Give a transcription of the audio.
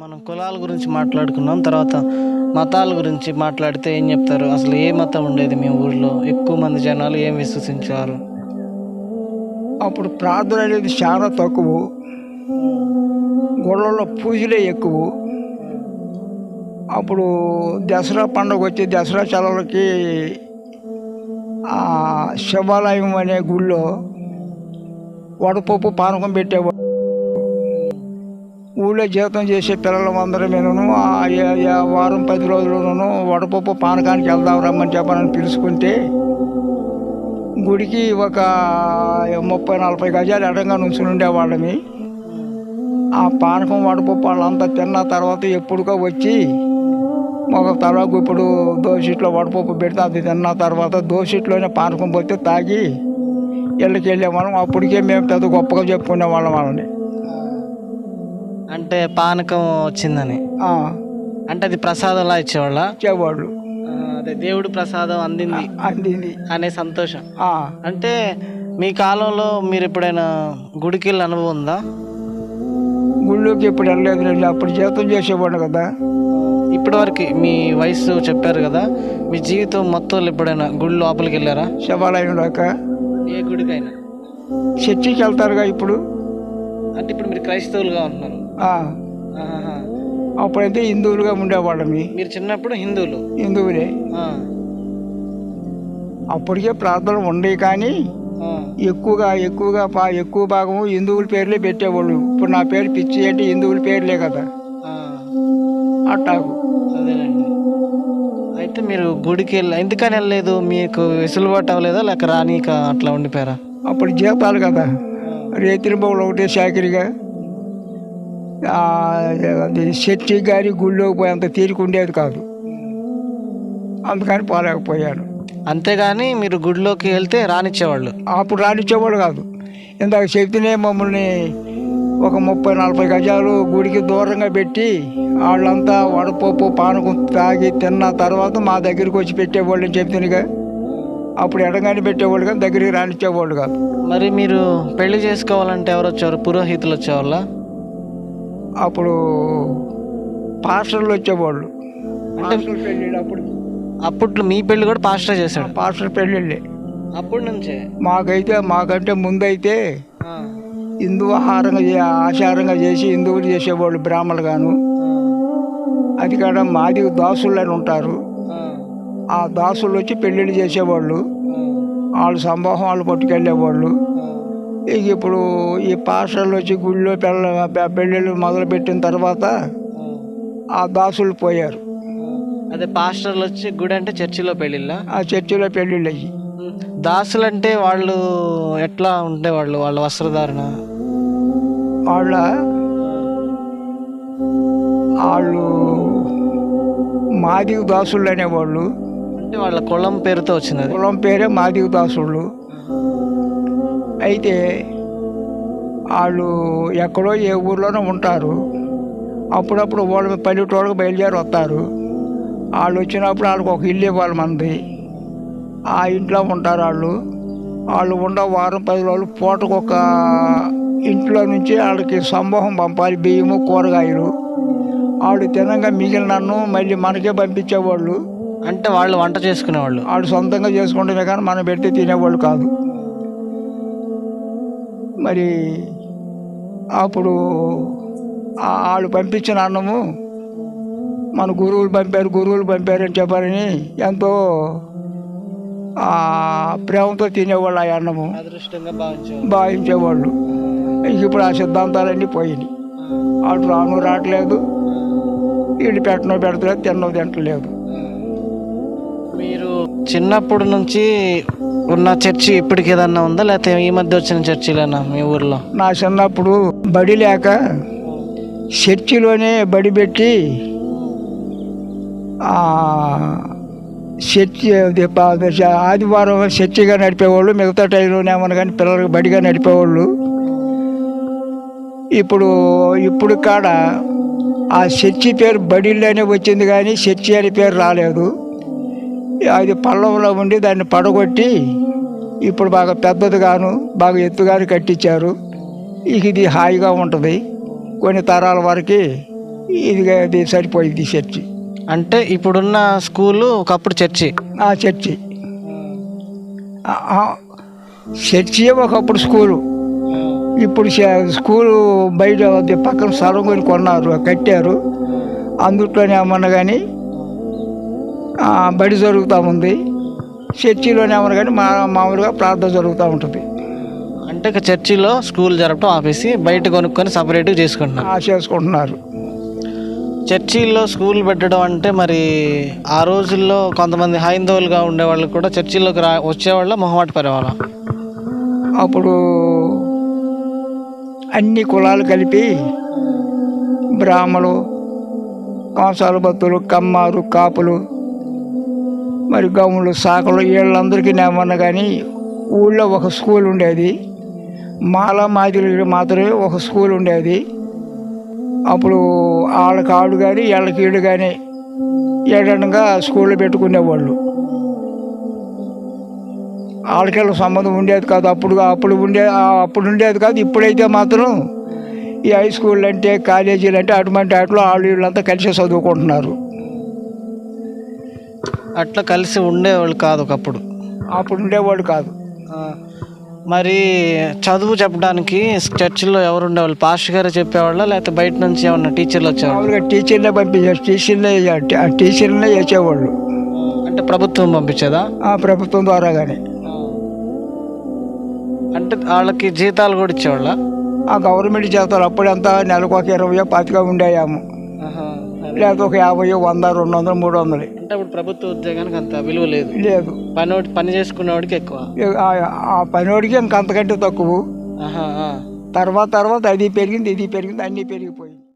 మనం కులాల గురించి మాట్లాడుకున్నాం తర్వాత మతాల గురించి మాట్లాడితే ఏం చెప్తారు? అసలు ఏ మతం ఉండేది మీ ఊళ్ళో ఎక్కువ మంది జనాలు ఏం విశ్వసించారు? అప్పుడు ప్రార్థన అనేది చాలా తక్కువ. గుళ్ళలో పూజలే ఎక్కువ. అప్పుడు దసరా పండుగ వచ్చి దసరా సెలవులకి శివాలయం అనే గుళ్ళో వడపప్పు పానకం పెట్టేవాడు ఊళ్ళో జీతం చేసే పిల్లలందరం వారం పది రోజులను వడపప్పు పానకానికి వెళ్దాం రమ్మని చెప్పనని పిలుచుకుంటే గుడికి ఒక ముప్పై నలభై గజాలు ఎడంగా నుంచి ఉండేవాళ్ళని ఆ పానకం వడపప్పు వాళ్ళంతా తిన్న తర్వాత ఎప్పుడుకో వచ్చి ఒక తర్వాత ఇప్పుడు దోషిట్లో వడపప్పు పెడితే అది తిన్న తర్వాత దోషిట్లోనే పానకం పోతే తాగి ఇళ్ళకి వెళ్ళేవాళ్ళం. అప్పటికే మేము పెద్ద గొప్పగా చెప్పుకునే వాళ్ళం వాళ్ళని. అంటే పానకం వచ్చిందని. అంటే అది ప్రసాదంలా ఇచ్చేవాళ్ళ? ఇచ్చేవాళ్ళు. అదే దేవుడు ప్రసాదం అందింది. అందింది. అనే సంతోషం. అంటే మీ కాలంలో మీరు ఎప్పుడైనా గుడికి వెళ్ళిన అనుభవం ఉందా? గుళ్ళోకి ఇప్పుడు వెళ్ళలేదు అప్పుడు జీతం చేసేవాడు కదా. ఇప్పటి వరకు మీ వయసు చెప్పారు కదా. మీ జీవితం మొత్తం ఎప్పుడైనా గుడి లోపలికి వెళ్ళారా? శివాలయం రాక ఏ గుడికైనా? చర్చికి వెళ్తారుగా ఇప్పుడు? అంటే ఇప్పుడు మీరు క్రైస్తవులుగా ఉంటున్నారు. అప్పుడైతే హిందువులుగా ఉండేవాళ్ళమి మీరు చిన్నప్పుడు హిందువులు? హిందువులే. అప్పటికే ప్రార్థనలు ఉండేవి కానీ ఎక్కువగా ఎక్కువగా పా ఎక్కువ భాగము హిందువుల పేర్లే పెట్టేవాళ్ళు. ఇప్పుడు నా పేరు పిచ్చి అంటే హిందువుల పేర్లే కదా. అట్టాకు. అదేనండి. అయితే మీరు గుడికి వెళ్ళి ఎందుకని వెళ్ళలేదు? మీకు వెసులుబాటు అవ్వలేదా? లేక రానీక అట్లా ఉండిపోయారా? అప్పుడు జీతాలు కదా. రేతిరి బొమ్మలు ఒకటే చాకరిగా. చర్చి గారి గుళ్ళోకి పోయేంత తీరిక ఉండేది కాదు. అందుకని పోలేకపోయాను. అంతేగాని మీరు గుడిలోకి వెళ్తే రానిచ్చేవాళ్ళు. అప్పుడు రానిచ్చేవాడు కాదు. ఇందాక చెప్తేనే మమ్మల్ని ఒక ముప్పై నలభై గజాలు గుడికి దూరంగా పెట్టి వాళ్ళంతా వడపప్పు పానకం తాగి తిన్న తర్వాత మా దగ్గరికి వచ్చి పెట్టేవాళ్ళు అని చెప్తున్నాగా అప్పుడు ఎడగాని పెట్టేవాళ్ళు కానీ దగ్గరికి రానిచ్చేవాళ్ళు కాదు. మరి మీరు పెళ్ళి చేసుకోవాలంటే ఎవరు వచ్చారు పురోహితులు వచ్చేవాళ్ళ? అప్పుడు పాస్టర్లు వచ్చేవాళ్ళు పాస్టర్ పెళ్ళిళ్ళు అప్పుడు. అప్పట్లో మీ పెళ్ళి కూడా పాస్టర్ చేశాడు? పాస్టర్ పెళ్ళిళ్ళే. అప్పటి నుంచే? మాకైతే మాకంటే ముందైతే హిందూ ఆహారంగా ఆచారంగా చేసి హిందువులు చేసేవాళ్ళు బ్రాహ్మణులు గాను. అది కాడ మాది దాసులు అని ఉంటారు. ఆ, దాసులు వచ్చి పెళ్ళిళ్ళు చేసేవాళ్ళు. వాళ్ళు సంభావం వాళ్ళు పట్టుకెళ్ళేవాళ్ళు. ఇక ఇప్పుడు ఈ పాస్టర్లు వచ్చి గుళ్ళో పెళ్ళ పెళ్ళిళ్ళు మొదలుపెట్టిన తర్వాత ఆ. దాసులు పోయారు. అదే పాస్టర్లు వచ్చి గుడి అంటే చర్చిలో పెళ్ళిళ్ళ? ఆ చర్చిలో పెళ్ళిళ్ళు అయ్యి. దాసులు అంటే వాళ్ళు ఎట్లా ఉండేవాళ్ళు? వాళ్ళ వస్త్రధారణ? వాళ్ళ వాళ్ళు మాదిగ దాసులు అనేవాళ్ళు. అంటే వాళ్ళ కులం పేరుతో వచ్చింది అది కులం పేరే మాదిగ దాసుళ్ళు. అయితే వాళ్ళు ఎక్కడో ఏ ఊర్లోనో ఉంటారు. అప్పుడప్పుడు వాళ్ళ పల్లెటూళ్ళకి బయలుదేరి వస్తారు. వాళ్ళు వచ్చినప్పుడు వాళ్ళకి ఒక ఇల్లు ఇవ్వాలి మంది. ఆ ఇంట్లో ఉంటారు వాళ్ళు. వాళ్ళు ఉండ వారం పది రోజులు పూటకు ఒక ఇంట్లో నుంచి వాళ్ళకి సంభవం పంపాలి బియ్యము కూరగాయలు. వాళ్ళు తినంగా మిగిలినన్ను మళ్ళీ మనకే పంపించేవాళ్ళు. అంటే వాళ్ళు వంట చేసుకునేవాళ్ళు. వాళ్ళు సొంతంగా చేసుకుంటేనే కానీ మనం పెట్టి తినేవాళ్ళు కాదు. మరి అప్పుడు వాళ్ళు పంపించిన అన్నము మన గురువులు పంపారు గురువులు పంపారు అని చెప్పారని ఎంతో ఆ ప్రేమతో తినేవాళ్ళు ఆ అన్నము. అదృష్టంగా భావించేవాళ్ళు. ఇప్పుడు ఆ సిద్ధాంతాలన్నీ పోయినాయి. అటు రాను రావట్లేదు. వీళ్ళు పెట్టనో పెడతలేదు తిన్నో తింటలేదు. మీరు చిన్నప్పటి నుంచి ఉన్న చర్చి ఇప్పటికి ఏదన్నా ఉందా? లేకపోతే ఈ మధ్య వచ్చిన చర్చిలేనా మీ ఊర్లో? నా చిన్నప్పుడు బడి లేక చర్చిలోనే బడి పెట్టి చర్చి ఆదివారం చర్చిగా నడిపేవాళ్ళు మిగతా టైంలోనే ఏమన్నా కానీ పిల్లలకు బడిగా నడిపేవాళ్ళు. ఇప్పుడు ఇప్పుడు కాడ ఆ చర్చి పేరు బడిలోనే వచ్చింది కానీ చర్చి అనే పేరు రాలేదు. అది పల్లవంలో ఉండి దాన్ని పడగొట్టి ఇప్పుడు బాగా పెద్దదిగాను బాగా ఎత్తుగాను కట్టించారు. ఇక ఇది హాయిగా ఉంటుంది. కొన్ని తరాల వరకు ఇది ఇది సరిపోయింది చర్చి. అంటే ఇప్పుడున్న స్కూలు ఒకప్పుడు చర్చి? ఆ చర్చి. చర్చి ఒకప్పుడు స్కూలు. ఇప్పుడు స్కూలు బయట పక్కన స్థలం కొని కొన్నారు కట్టారు. అందుట్లోనే ఏమన్నా కానీ బడి జరుగుతూ ఉంది. చర్చిలోనే ఏమన్నా కానీ మా మామూలుగా ప్రార్థన జరుగుతూ ఉంటుంది. అంటే ఇక చర్చిలో స్కూల్ జరపడం ఆపేసి బయట కొనుక్కొని సపరేట్గా చేసుకుంటున్నాం ఆ చేసుకుంటున్నారు. చర్చిల్లో స్కూల్ పెట్టడం అంటే మరి ఆ రోజుల్లో కొంతమంది హైందవులుగా ఉండేవాళ్ళు కూడా చర్చిల్లోకి రా వచ్చేవాళ్ళ మొహమాట పడేవాళ్ళ? అప్పుడు అన్ని కులాలు కలిపి బ్రాహ్మలు కంసాల భక్తులు కమ్మారు కాపులు మరి గమ్ములు సాకలు వీళ్ళందరికీ నేమన్నా కానీ ఊళ్ళో ఒక స్కూల్ ఉండేది. మాల మాదిరి మాత్రమే ఒక స్కూల్ ఉండేది. అప్పుడు వాళ్ళకి ఆడు కానీ వీళ్ళకి ఈడు కానీ ఏడనగా స్కూల్లో పెట్టుకునేవాళ్ళు. వాళ్ళకెళ్ళ సంబంధం ఉండేది కాదు. అప్పుడు అప్పుడు ఉండే అప్పుడు ఉండేది కాదు. ఇప్పుడైతే మాత్రం ఈ హై స్కూల్ అంటే కాలేజీలు అంటే అటువంటి వాటిలో వాళ్ళు వీళ్ళంతా కలిసే చదువుకుంటున్నారు. అట్లా కలిసి ఉండేవాళ్ళు కాదు ఒకప్పుడు. అప్పుడు ఉండేవాళ్ళు కాదు. మరి చదువు చెప్పడానికి చర్చిల్లో ఎవరు ఉండేవాళ్ళు? పాస్టర్ గారే చెప్పేవాళ్ళ? లేకపోతే బయట నుంచి ఏమన్నా టీచర్లు వచ్చేవాళ్ళు? టీచర్లే పంపించారు టీచర్లే ఆ టీచర్లే చేసేవాళ్ళు. అంటే ప్రభుత్వం పంపించేదా? ఆ ప్రభుత్వం ద్వారా కానీ అంటే వాళ్ళకి జీతాలు కూడా ఇచ్చేవాళ్ళ? ఆ గవర్నమెంట్ చేస్తారు అప్పుడంతా నెలకు ఒక ఇరవై పాతిక ఉండేయాము. లేకపోతే ఒక యాభై వంద రెండు వందలు మూడు వందలు. అంటే ఇప్పుడు ప్రభుత్వ ఉద్యోగానికి అంత విలువ లేదు. లేదు. పని పని చేసుకునేవాడికి ఎక్కువ. ఆ- పనివాడికి ఇంక అంతకంటే తక్కువ. తర్వాత తర్వాత అది పెరిగింది ఇది పెరిగింది అన్నీ పెరిగిపోయి